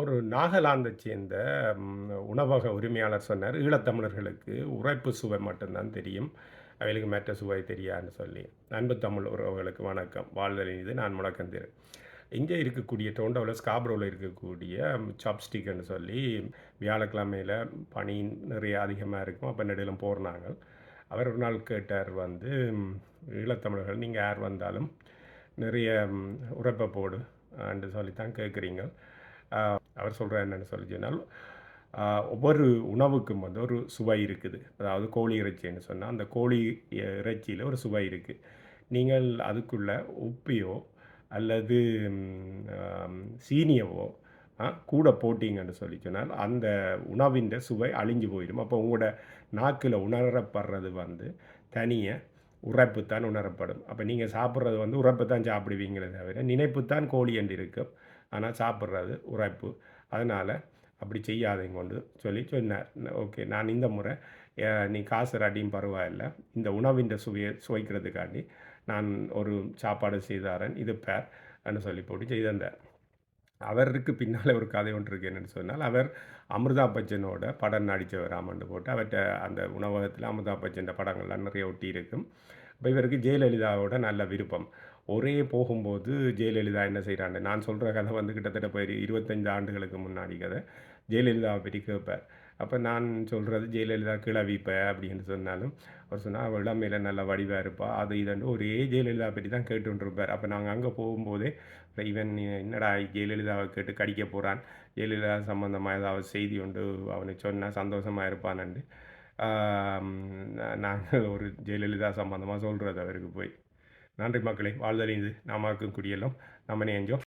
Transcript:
ஒரு நாகாலாந்தை சேர்ந்த உணவக உரிமையாளர் சொன்னார். ஈழத்தமிழர்களுக்கு உரைப்பு சுவை மட்டும்தான் தெரியும். அவைகளுக்கு மற்ற சுவை தெரியாதுன்னு சொல்லி. அன்பு தமிழ் உறவுகளுக்கு வணக்கம். வாழ்தல் இது நான் முழக்கம் இங்கே இருக்கக்கூடிய டோண்டோவில் ஸ்காப்ரோவில் இருக்கக்கூடிய சாப்ஸ்டிக்னு சொல்லி வியாழக்கிழமையில் பனி நிறைய அதிகமாக இருக்கும். அப்போ நெடுலும் போகிறாங்க அவர் ஒரு நாள் கேட்டார் வந்து ஈழத்தமிழர்கள் நீங்கள் யார் வந்தாலும் நிறைய ம், உரைப்பை போடு என்று சொல்லித்தான் கேட்குறீங்க அவர் சொல்கிறார் என்னென்னு சொல்லி சொன்னால் ஒவ்வொரு உணவுக்கும் வந்து ஒரு சுவை இருக்குது. அதாவது கோழி இறைச்சின்னு சொன்னால் அந்த கோழி இறைச்சியில் ஒரு சுவை இருக்குது நீங்கள் அதுக்குள்ள உப்பையோ அல்லது சீனியவோ கூட போட்டிங்கன்னு சொல்லி சொன்னால் அந்த உணவின் சுவை அழிஞ்சு போயிடும். அப்போ உங்களோட நாக்கில் உணரப்படுறது வந்து தனியாக உரைப்பு தான் உணரப்படும். அப்போ நீங்கள் சாப்பிட்றது வந்து உரைப்பு தான் சாப்பிடுவீங்களே தவிர நினைப்பு தான் கோழி என்று இருக்கும். ஆனால் சாப்பிட்றது உரைப்பு. அதனால் அப்படி செய்யாதீங்க கொண்டு சொல்லி சொன்னார். ஓகே நான் இந்த முறை நீ காசு ராட்டியும் பரவாயில்ல. இந்த உணவின் சுவையை சுவைக்கிறதுக்காண்டி நான் ஒரு சாப்பாடு செய்தாரன் இது பேர் என்று சொல்லி போட்டு செய்திருந்தார். அவருக்கு பின்னால் ஒரு கதை ஒன்று இருக்கு என்னென்னு சொன்னால் அவர் அமிர்தா பச்சனோட படம் நடித்தவர் ஆமாண்டு போட்டு அவர்கிட்ட அந்த உணவகத்தில் அமிர்தா பச்சன் படங்கள்லாம் நிறைய ஒட்டி இருக்கும். இப்போ இவருக்கு ஜெயலலிதாவோட நல்ல விருப்பம். ஒரே போகும்போது ஜெயலலிதா என்ன செய்கிறாங்க நான் சொல்கிற கதை வந்து கிட்டத்தட்ட போய் இருபத்தஞ்சு ஆண்டுகளுக்கு முன்னாடி கதை. ஜெயலலிதாவை பற்றி கேட்பார். அப்போ நான் சொல்கிறது ஜெயலலிதா கிளவிப்ப அப்படின்னு சொன்னாலும் அவர் சொன்னால் அவள் இளமையில் நல்ல வடிவாக இருப்பாள் அது இதுன்னு ஒரே ஜெயலலிதா பற்றி தான் கேட்டுருப்பார் அப்போ நாங்கள் அங்கே போகும்போதே இவன் என்னடா ஜெயலலிதாவை கேட்டு கடிக்க போகிறான் ஜெயலலிதா சம்மந்தமாக ஏதாவது செய்தி உண்டு? அவனுக்கு சொன்னால் சந்தோஷமாக இருப்பானண்டு. நாங்கள் ஒரு ஜெயலலிதா சம்மந்தமாக சொல்கிறது அவருக்கு போய். நன்றி மக்களே வாழ்தலிந்து நாமாக்கும் குடியெல்லாம் நம்ம நேஞ்சோம்.